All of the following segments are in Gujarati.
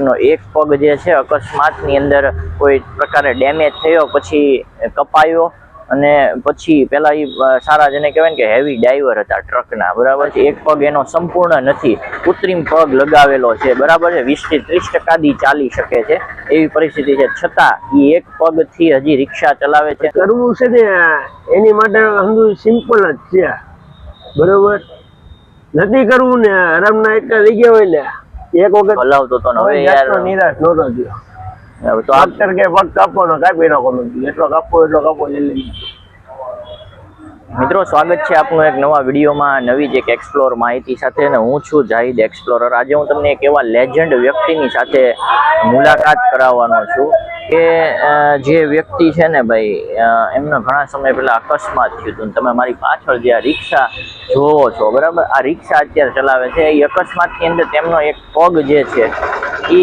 તેમનો એક પગ જે છે અકસ્માતની અંદર કોઈ પ્રકારે ડેમેજ થયો પછી કપાયો અને પછી પેલા એ સારા જેને કહેવાય ને કે હેવી ડ્રાઈવર હતા ટ્રકના બરાબર? છે એક પગ એનો સંપૂર્ણ નથી. કૃત્રિમ પગ લગાવેલો છે બરાબર છે? વીસથી ત્રીસ ટકાથી ચાલી શકે છે. એવી પરિસ્થિતિ છે. છતાં એ એક પગથી હજી રિક્ષા ચલાવે છે. કરવું છે ને એની માટે સમજુ સિમ્પલ જ છે. બરોબર? નથી કરવું ને આરામના એટલા થઈ ગયા હોય ને. એક વખત હલાવતો તો હવે યાર નિરાશ નહોતો થયો. હવે તો આ ડોક્ટર કે ફક્ત કાપવાનો કાપી નાખો એટલો કાપો એટલો કાપવો જલ્દી મિત્રો, સ્વાગત છે આપનું એક નવા વિડીયોમાં નવી જ એક એક્સપ્લોર માહિતી સાથે અને હું છું જાહિદ એક્સપ્લોરર આજે હું તમને એક એવા લેજન્ડ વ્યક્તિની સાથે મુલાકાત કરાવવાનો છું કે જે વ્યક્તિ છે ને ભાઈ એમનો ઘણા સમય પહેલાં અકસ્માત થયું હતું તમે મારી પાછળ જે આ રિક્ષા જોવો છો, બરાબર? આ રિક્ષા અત્યારે ચલાવે છે. એ અકસ્માતની અંદર તેમનો એક પગ જે છે, એ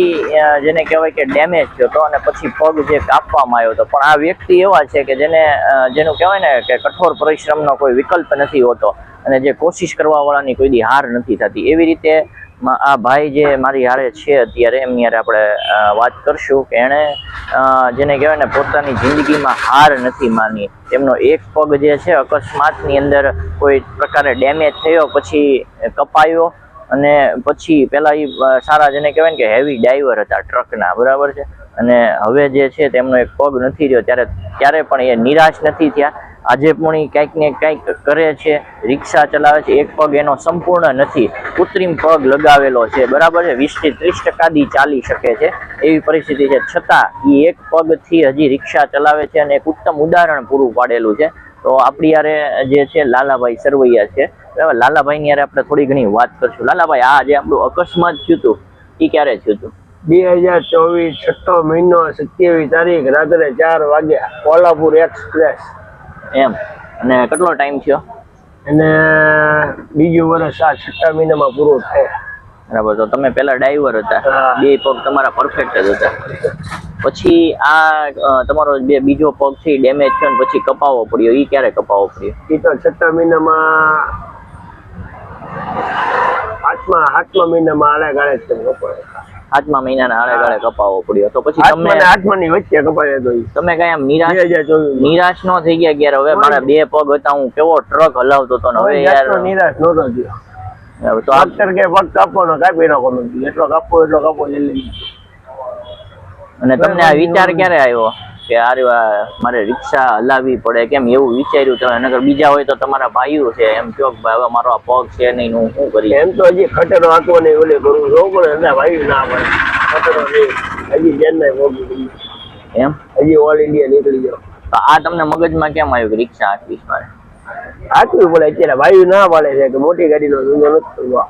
જેને કહેવાય કે ડેમેજ થયો હતો અને પછી પગ જે કાપવામાં આવ્યો હતો. પણ આ વ્યક્તિ એવા છે કે જેને જેનું કહેવાય ને કે કઠોર પરિશ્રમનો કોઈ વિકલ્પ નથી હોતો અને જે કોશિશ કરવા વાળાની કોઈ દી હાર નથી થતી. એવી રીતે આ ભાઈ જે મારી હારે છે અત્યારે, એમની હારે આપણે વાત કરશું કે એણે જેને કહેવાય ને પોતાની જિંદગીમાં હાર નથી માની. તેમનો એક પગ જે છે અકસ્માતની અંદર કોઈ પ્રકારે ડેમેજ થયો, પછી કપાયો અને પછી પેલા એ સારા જેને કહેવાય ને કે હેવી ડ્રાઈવર હતા ટ્રકના, બરાબર છે? અને હવે જે છે તેમનો એક પગ નથી રહ્યો, ત્યારે ત્યારે પણ એ નિરાશ નથી થયા. આજે પણ કંઈક ને કંઈક કરે છે, રિક્ષા ચલાવે છે, એક પગ એનો સંપૂર્ણ નથી, કૃત્રિમ પગ લગાવેલો છે, બરાબર છે વીસથી ત્રીસ ટકાથી ચાલી શકે છે, એવી પરિસ્થિતિ છે. છતાં એ એક પગથી હજી રિક્ષા ચલાવે છે અને એક ઉત્તમ ઉદાહરણ પૂરું પાડેલું છે. તો આપણી યારે જે છે, લાલાભાઈ સરવૈયા છે, બરાબર, લાલાભાઈની યારે આપણે થોડી ઘણી વાત કરશું. લાલાભાઈ, આ જે આપણું અકસ્માત થયું હતું એ ક્યારે થયું હતું? બે હજાર ચોવીસ છઠ્ઠો મહિનો સત્યાવીસ તારીખ, રાત્રે ચાર વાગ્યા, કોલ્હાપુર એક્સપ્રેસ. એમ. અને કેટલો ટાઈમ થયો? અને બીજું વર્ષ આ છઠ્ઠા મહિનામાં પૂરું થાય. બરાબર તો તમે પેલા ડ્રાઈવર હતા. બે પગ તમારા પરફેક્ટ જ હતા. પછી આ તમારો બે બીજો પગ છે ડેમેજ થયો ને પછી કપાવો પડ્યો. એ ક્યારે કપાવો પડ્યો? એ તો છઠ્ઠા મહિનામાં પાંચમા આઠમા મહિનામાં આડા ગાળે જ તમે સાતમા મહિનાના આડે ગાળે કપાવો પડ્યો. તો પછી તમે ને આઠમા ની વચ્ચે કપાય તો તમે કઈ આમ નિરાશ નિરાશ નો થઈ ગયા યાર હવે મારા બે પગ હતા હું કેવો ટ્રક હલાવતો હતો ને હવે યાર નિરાશ નહોતો થયો. હવે તો આ ડોક્ટર કે પગ કાપવાનો કાપી નાખો એટલો કાપો એટલો કાપો જલ્દી. અને તમને આ વિચાર ક્યારે આવ્યો? કે આરે મારે રિક્ષા હલાવવી પડે. કેમ એવું વિચાર્યું તમે? નગર બીજા હોય તો તમારા ભાઈઓ છે. એમ કહો કે હવે મારો આ પગ છે નહીં હું શું કરી એમ તો હજી ખટરો આંકવો નહીં ઓલે કરું જો પણ એના ભાઈ ના પડે ખટરો હજી ચેન્નાઈ પહોંચી એમ? હજી ઓલ ઇન્ડિયા નીકળી જાઓ તો આ તમને મગજમાં કેમ આવ્યું કે રિક્ષા હાંકવીશ મારે? હાથવું પડે અત્યારે ભાઈ ના પાડે છે કે મોટી ગાડીનો ધંધો નથી કરવો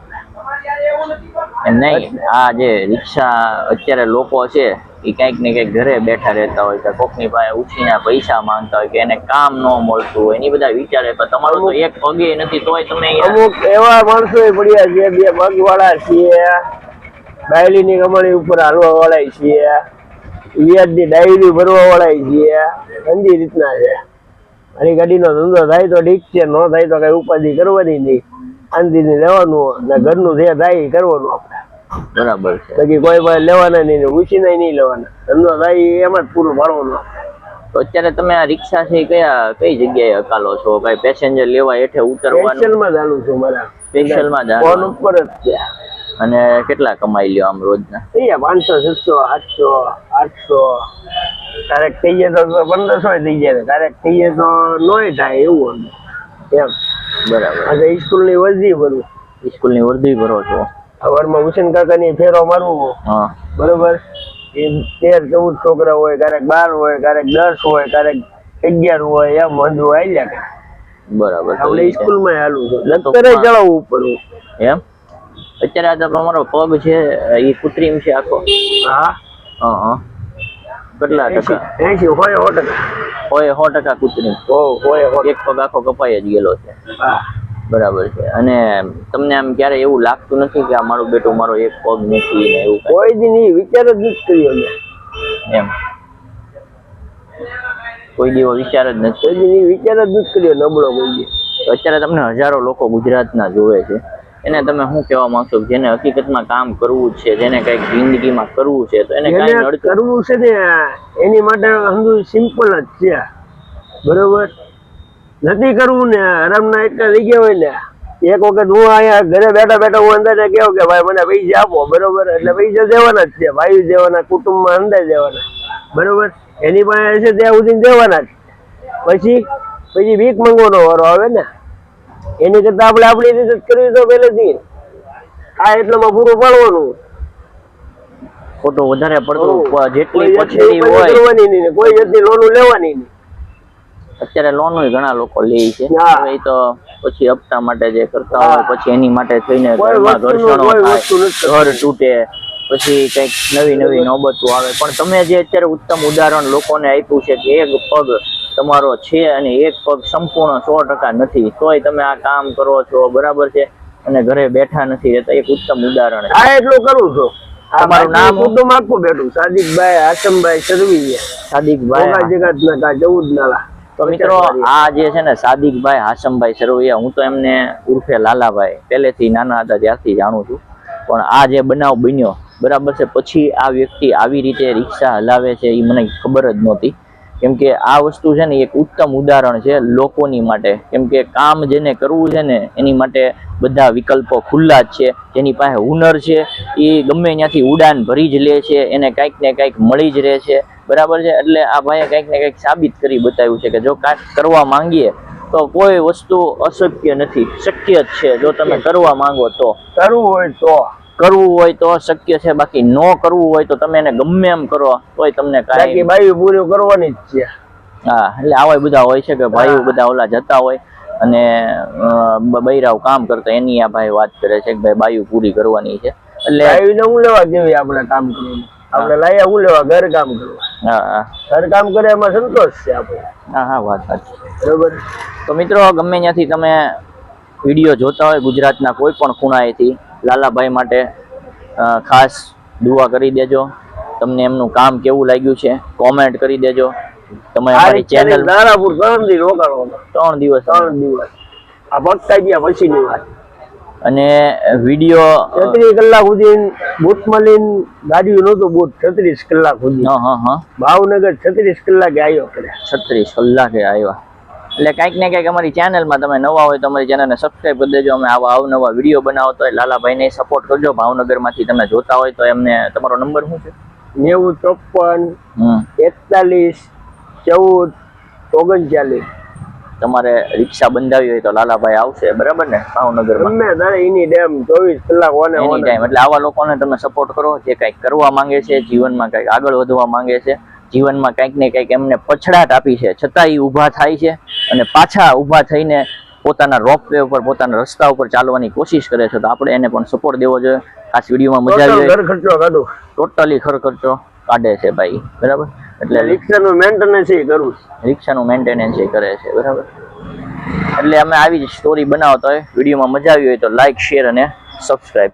નહીં આ જે રિક્ષા અત્યારે લોકો છે એ કંઈક ને કંઈક ઘરે બેઠા રહેતા હોય કે કોકની પાસે ઉછીના પૈસા માંગતા હોય કે એને કામ ન મળતું હોય, એની બધા વિચારે, પણ તમારું તો એક પગે નથી, તોય તમે અમુક એવા માણસો પડ્યા છે, બે પગ વાળા છીએ ડાયલીની કમાણી ઉપર હાલવા વાળા છીએ વ્યાજની ડાયરી ભરવા વાળા છીએ ધંધી રીતના છે. મારી ગાડીનો ધંધો થાય તો ઠીક છે, ન થાય તો કઈ ઉપાધિ કરવાની નહીં. શાંતિથી લેવાનું ને ઘરનું જે થાય એ કરવાનું આપણે. બરાબર છે. બાકી કોઈ ભાઈ લેવાના નહીં ઉછીના નહીં લેવાના. ધંધો થાય એ એમાં જ પૂરું પાડવાનું. તો અત્યારે તમે આ રિક્ષા છે કયા કઈ જગ્યાએ હકાલો છો? કઈ પેસેન્જર લેવા હેઠે ઉતરવાનું? સ્પેશિયલમાં ચાલુ છું મારા. સ્પેશિયલમાં જ ફોન ઉપર જ છે. અને કેટલા કમાઈ લ્યો આમ રોજના? થઈ પાંચસો છસો આઠસો આઠસો. ક્યારેક થઈ જાય તો પંદરસો થઈ જાય. ક્યારેક થઈ જાય તો નોય થાય એવું એમ. બરાબર. સ્કૂલની વર્દી ભરવું સ્કૂલની વર્દી ભરો છો? સવારમાં હુસેન કાકાની ફેરો મારવું. બરોબર? એ તેર ચૌદ છોકરા હોય ક્યારેક બાર હોય ક્યારેક દસ હોય ક્યારેક અગિયાર હોય એમ વાંધો આવ્યા કે બરાબર આપણે. સ્કૂલમાં હાલું છે. તો ચડાવવું પડવું એમ? અત્યારે આ તો પગ છે એ કૃત્રિમ છે આખો. હા? હા કેટલા ટકા? એસી હોય સો ટકા. હોય સો ટકા કૃત્રિમ. એક પગ આખો કપાઈ જ ગયેલો છે. હા. બરાબર છે. અને તમને આમ ક્યારે એવું લાગતું નથી કે આ મારું બેટું મારો એક પગ નથી ને એવું કોઈ? દી નહીં વિચાર જ નથી કર્યો મેં. એમ. કોઈ દીવો વિચાર જ નથી કોઈ દી વિચાર જ નથી કર્યો નબળો કોઈ દી. અત્યારે તમને હજારો લોકો ગુજરાતના જોવે છે. એને તમે શું કહેવા માંગશો કે જેને હકીકતમાં કામ કરવું છે જેને કંઈક જિંદગીમાં કરવું છે તો એને કાંઈ કરવું છે ને એની માટે સમજુ સિમ્પલ જ છે. બરોબર? નથી કરવું ને આરામના એટલા લઈ ગયા હોય ને. એક વખત હું અહીંયા ઘરે બેઠા બેઠા હું અંદાજે કેવો કે ભાઈ મને પૈસા આપો બરોબર? એટલે પૈસા દેવાના જ છે ભાઈ દેવાના કુટુંબમાં અંદાજ દેવાના. બરોબર? એની પાસે છે ત્યાં સુધી દેવાના જ. પછી પછી ભીખ મંગવાનો વારો આવે ને. એની કરતા આપણે આપણી રીતે જ કરવી તો પહેલેથી. આ એટલામાં પૂરું પાડવાનું. ખોટું વધારે પડતું જેટલી કોઈ હોય. કોઈ જાતની લોન લેવાની નહીં. અત્યારે લોન ઘણા લોકો લે છે. એ તો પછી હપ્તા માટે જે કરતા હોય પછી એની માટે થઈને ઘરમાં ઘર્ષણો થાય ઘર તૂટે પછી કંઈક નવી નવી નોબતો આવે. પણ તમે જે અત્યારે ઉત્તમ ઉદાહરણ લોકોને આપ્યું છે કે એક પગ તમારો છે અને એક પગ સંપૂર્ણ સો ટકા નથી તોય તમે આ કામ કરો છો બરાબર છે? અને ઘરે બેઠા નથી રહેતા એક ઉત્તમ ઉદાહરણ આ એટલું કરું છું. તમારું નામ? કુટુંબ આખું બેઠું. સાદિકભાઈ હાસમભાઈ સરવી સાદિકભાઈ જગત ના જવું જ નાલા તો મિત્રો આ જે છે ને સાદિકભાઈ હાસમભાઈ સરવૈયા હું તો એમને ઉર્ફે લાલાભાઈ. પહેલેથી નાના હતા ત્યારથી જાણું છું. પણ આ જે બનાવ બન્યો બરાબર છે. પછી આ વ્યક્તિ આવી રીતે રિક્ષા હલાવે છે એ મને ખબર જ નહોતી. કેમ કે આ વસ્તુ છે ને એક ઉત્તમ ઉદાહરણ છે લોકોની માટે. કેમ કે કામ જેને કરવું છે ને એની માટે બધા વિકલ્પો ખુલ્લા જ છે. જેની પાસે હુનર છે એ ગમે ત્યાંથી ઉડાન ભરી જ લે છે એને કાંઈક ને કાંઈક મળી જ રહે છે. બરાબર છે? એટલે આ ભાઈએ કંઈક ને કંઈક સાબિત કરી બતાવ્યું છે કે જો કાંઈક કરવા માંગીએ તો કોઈ વસ્તુ અશક્ય નથી. શક્ય જ છે. જો તમે કરવા માંગો તો. કરવું હોય તો. કરવું હોય તો શક્ય છે બાકી ન કરવું હોય તો તમે એને ગમે એમ કરો તોય તમને કાંઈ બાયું પૂરું કરવાની જ છે. હા એટલે આવા બધા હોય છે કે ભાઈઓ બધા ઓલા જતા હોય અને બૈરાવ કામ કરતા એની આ ભાઈ વાત કરે છે કે ભાઈ બાયું પૂરી કરવાની છે. એટલે બાયુને હું લેવા જેવી આપણે કામ કરવાનું આપણે લાયા હું લેવા? ઘર કામ કરવા? હા હા. ઘર કામ કરે એમાં સંતોષ છે આપણે. હા હા વાત સાચી. બરોબર? તો મિત્રો ગમે ત્યાંથી તમે વીડિયો જોતા હોય ગુજરાતના કોઈ પણ ખૂણાએથી લાલાભાઈ માટે ખાસ દુઆ કરી દેજો. તમને એમનું કામ કેવું લાગ્યું છે કોમેન્ટ કરી દેજો. તમે અમારી ચેનલ નારાપુર ત્રણ દિવસ રોકાણો ત્રણ દિવસ. ત્રણ દિવસ. આ પગતા ગયા પછીની વાત. અને વીડિયો છત્રીસ કલાક સુધી બુથમાં લઈને ગાડી નહોતું બુથ છત્રીસ કલાક સુધી. હા હા હા. ભાવનગર છત્રીસ કલાકે આવ્યો છત્રીસ કલાકે આવ્યા એટલે કંઈક ને કંઈક અમારી ચેનલમાં તમે નવા હોય તો અમારી ચેનલને સબસ્ક્રાઈબ કરી દેજો. અમે આવા અવનવા વીડિયો બનાવતો હોય લાલાભાઈને સપોર્ટ કરજો. ભાવનગરમાંથી તમે જોતા હોય તો એમને તમારો નંબર શું છે? નેવું ચોપન એકતાલીસ ચૌદ ઓગણચાલીસ. તમારે રિક્ષા બંધાવી હોય તો લાલાભાઈ આવશે બરાબર ને? ભાવનગર ગમે તારે એની ડેમ ચોવીસ કલાક ઓને એની ટાઈમ એટલે આવા લોકોને તમે સપોર્ટ કરો જે કંઈક કરવા માંગે છે જીવનમાં કંઈક આગળ વધવા માંગે છે. જીવનમાં કંઈક ને કંઈક એમને પછડાટ આપી છે. છતાં એ ઊભા થાય છે અને પાછા ઊભા થઈને પોતાના રોપ વે ઉપર પોતાના રસ્તા ઉપર ચાલવાની કોશિશ કરે છે. તો આપણે એને પણ સપોર્ટ દેવો જોઈએ. ખાસ વિડીયોમાં મજા આવી ટોટલ ઘર ખર્ચો કાઢું. ટોટલી ખર્ચો કાઢે છે ભાઈ. બરાબર? એટલે રિક્ષાનું મેન્ટેનન્સ એ કરું રિક્ષાનું મેન્ટેનન્સ એ કરે છે. બરાબર? એટલે અમે આવી જ સ્ટોરી બનાવતા હોય. વિડીયોમાં મજા આવી હોય તો લાઈક શેર અને સબસ્ક્રાઈબ